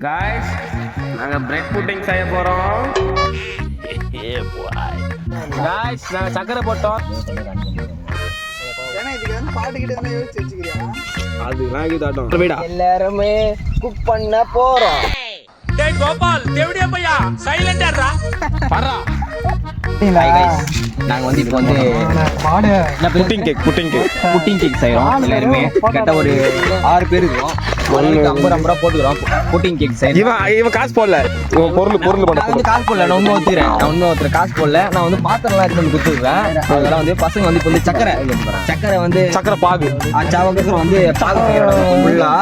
Guys நாங்க bread pudding செய்ய போறோம். காய்ஸ் நாங்க சக்கரை போட்டோம். எல்லாருமே குக் பண்ண போறோம். டேய் கோபால் தேவடியா பையா? சைலண்டா பரா. நாங்க வந்து இப்போ வந்து pudding cake pudding cake pudding cake செய்றோம் எல்லாருமே. கிட்ட ஒரு ஆறு பேர் இருக்கோம் ஐம்பது ஐம்பது ரூபா போட்டுக்கிறோம். புட்டிங் கேக் இவன் இவன் காசு போடல. பொருள் பொருள் வந்து காசு போடல. நான் ஒன்றும் ஒத்துக்கிறேன் நான் ஒன்றும் ஒருத்தர் காசு போடல. நான் வந்து பாத்திரம்லாம் வந்து கொடுத்துருவேன். அதெல்லாம் வந்து பசங்க வந்து இப்போ வந்து சக்கரை. சக்கரை வந்து சக்கரை பாகு. சாவகத்தில் வந்து பாகம் செய்யறோம் ஃபுல்லா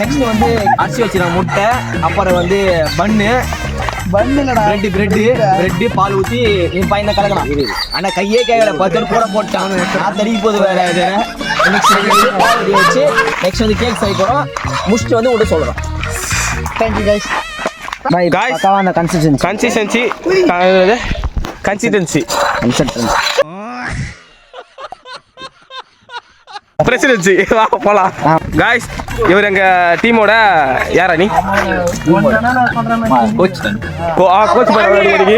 நெக்ஸ்ட் வந்து அரிசி வச்சிருக்கோம் முட்டை அப்புறம் வந்து பன்னு பண்ணுங்கடா பிரெட் பிரெட் பிரெட் பால் ஊத்தி என் பையனை கலக்கலாம் ஆனா கையே கேட்கல பத்து கூட போட்டான். நான் தடிக்க போது வேற இது நெக்ஸ்ட் வந்து பால் ஊத்தி வச்சு நெக்ஸ்ட் வந்து கேக் செய்ய போறோம். முடிச்சுட்டு வந்து உள்ள சொல்றோம். Thank you guys bye Guys. பக்காவான கன்சிஸ்டன்சி கன்சிஸ்டன்சி கன்சிஸ்டன்சி பிரசிடென்சி வா போலாம். காய்ஸ் இவர் எங்க டீமோட யாரா நீ? கோச் கோச் பண்ணி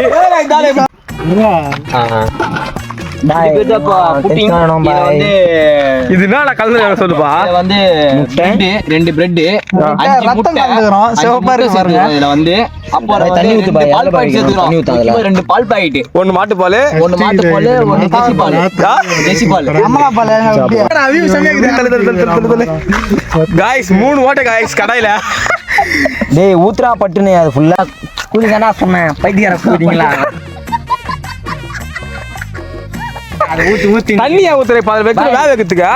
இது என்ன கலந்து சொல்லுப்பா? வந்து ரெண்டு பிரெட் அஞ்சு முட்டை சிவப்பா முட்டை இருக்கு பாருங்க. சேர்த்துக்கிறோம் இதுல வந்து. அப்புறம் தண்ணி வந்து ஊத்து பால் பாக்கெட் அதுல. இப்போ ரெண்டு பால் பாக்கெட் ஒன்னு மாட்டு பால். ஒன்னு மாட்டு பால் ஒன்னு தேசி பால். தேசி பால். அம்மலா பால் காய்ஸ் மூணு ஓட்டை காய்ஸ் கடையில. டேய் ஊத்துறா பட்டுனே அது ஃபுல்லா கூலி தானே சொன்னேன்? பைத்தியார கூட்டிங்களா ஊத்தி ஊத்தி. தண்ணியா ஊத்துற இப்ப அதுல வைக்கிற வேக வைக்கிறதுக்கா?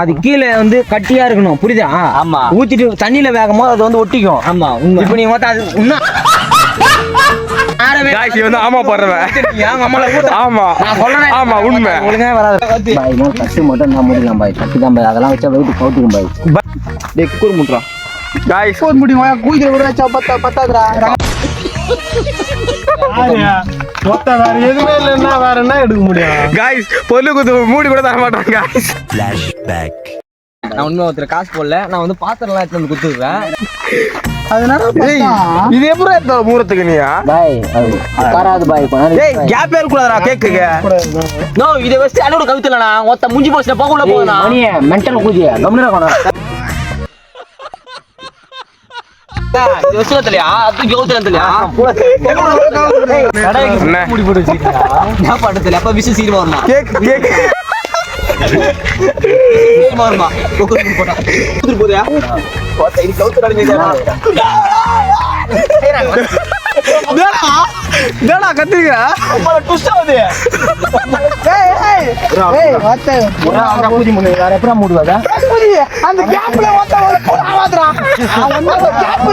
அது கீழே வந்து கட்டியா இருக்கணும் புரியுதா? ஆமா. ஊத்திட்டு தண்ணியில வேகும் போது அது வந்து ஒட்டிக்கும். ஆமா இப்போ நீ பார்த்தா அது இன்னும் வந்து ஆமா போடுறவன் ஆமா ஆமா. உண்மை. ஒழுங்கா வராது. தட்டு மட்டும் நான் பாய். தான் பாய். அதெல்லாம் வச்சா வெயிட் கவுத்துக்கும் பாய். டேய் குக்குர் முட்றா காய்ஸ் முடியும் கூய்கிற கூட வச்சா பத்தா பத்தாதுடா காய்ஸ் பொருள் குத்து மூடி கூட தர மாட்டாங்க காய்ஸ் நான் உண்மை ஒருத்தர் காசு போடல நான் வந்து பாத்திரம்லாம் எடுத்து வந்து கொடுத்துருவேன் அதனால. இது எப்படி எடுத்த மூரத்துக்கு நீயா? பாய் பாய் டேய் கேப் இருக்கக்கூடாதுடா கேக்குங்க. நோ இதை வச்சு அனோட ஒருத்த முஞ்சி போச்சு போக உள்ள போகுதுண்ணா மணிய மென்டல் கூதிய கம்முனு இது அது கவுத்தல தெரியலையா போட்டு வச்சிருக்கா நான் அப்ப கேக் கேக் வருமா போட்டா குத்துரு போதா ஒருத்த இது என்னடா? கத்துக்க ட்விஸ்ட் ஆகுது. ஏய், ஏய், ஏய், வாத்து. அந்த கேப்ல வாத்த ஒரு புறா வாத்துறா. அவன் வந்து அந்த கேப்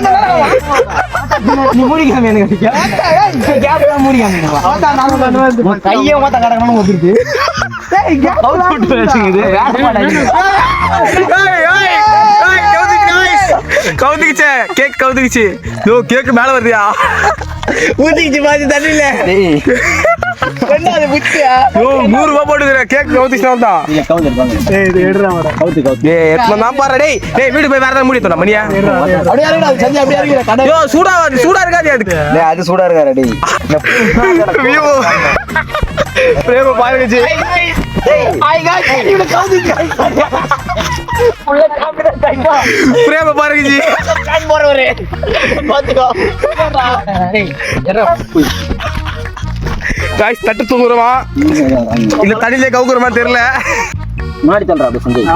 நீ மூடிக்காம எனக்கு கேப்ல மூடிக்காம வாத்தா, நானும் பண்ணுவேன். உன் கையே மாத்த கடக்கணும் வந்துருது ஏய், வச்சுக்குது. வேற பாடாது கவுத்துக்குச்சே கேக் கவுத்துக்குச்சு யோ கேக் மேல வருதியா? ஊத்திக்கிச்சு பாத்து தண்ணியில. ரெண்டாவது புத்தியா? யோ நூறு ரூபாய் போட்டுக்கிற கேக் கவுத்துச்சுனா தான் டேய் எத்தனை தான் டேய் டேய் வீடு போய் வேற மூடி தோணா மணியா. அப்படியே இருக்குடா, அது செஞ்சு அப்படியே இருக்குடா, கடை. யோ சூடா சூடா இருக்காது அதுக்கு. அது சூடா இருக்காரு டேய். ஐயோ பிரேம பாருங்கச்சு. பிரேம பாருங்கச்சு. காய்ஸ் தட்டு தூங்குறோமா இல்ல தண்ணியிலே கவுக்குறோமா தெரியல. முன்னாடி தள்ளுறா அப்படி சஞ்சய்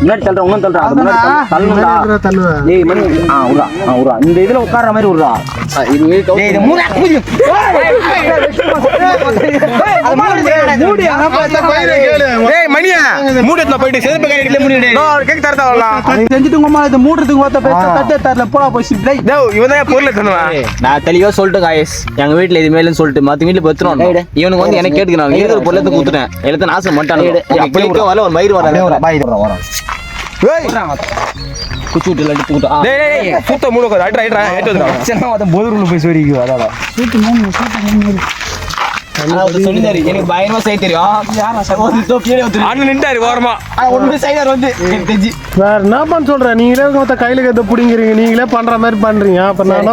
முன்னாடி தள்ளுற இன்னும் தள்ளுறா அது முன்னாடி தள்ளுடா. டேய் மணி ஆ விட்றா ஆ விட்றா இந்த இதுல உட்கார்ற மாதிரி விட்றா டேய் இது மூணு மூடி. அது மூடி டேய் மணியா மூடி எடுத்து போயிட்டு செருப்பு கையில மூடி டேய் கேக் தரதா வரலாம் அது செஞ்சுட்டு உங்க அம்மா இதை மூடுறதுக்கு ஒருத்த பெருசா தட்டே தரல, போடா போய் டேய். டேய் இவன் தான் பொருள் நான் தெளிவா சொல்லிட்டு காயஸ் எங்க வீட்டுல இது மேலன்னு சொல்லிட்டு மத்த வீட்டுல பத்துறோம் இவனுக்கு வந்து எனக்கு கேட்டுக்கிறாங்க இருக்கிற பொருளத்தை குத்துட்டேன் எழுத்த நாசம் மாட்டானு அப்படியே ஒரு மயிர் விட்றா வரா ஏய்! குச்சி விட்டு இல்லாட்டி தூக்கிட்டு ஆ. டேய் டேய் சுத்த மூணு உட்காரு. அட்ரா வந்துடா போய் சொரிக்கு எனக்கு செய்ய தெரியும். அண்ணன் நின்றாரு ஓரமா. ஒண்ணுமே செய்தார் வந்து. தெரிஞ்சு. வேற என்ன பண்ண சொல்ற? நீங்களே மொத்த கையில கத்த புடிங்கிறீங்க. நீங்களே பண்ற மாதிரி பண்றீங்க. அப்ப நான் என்ன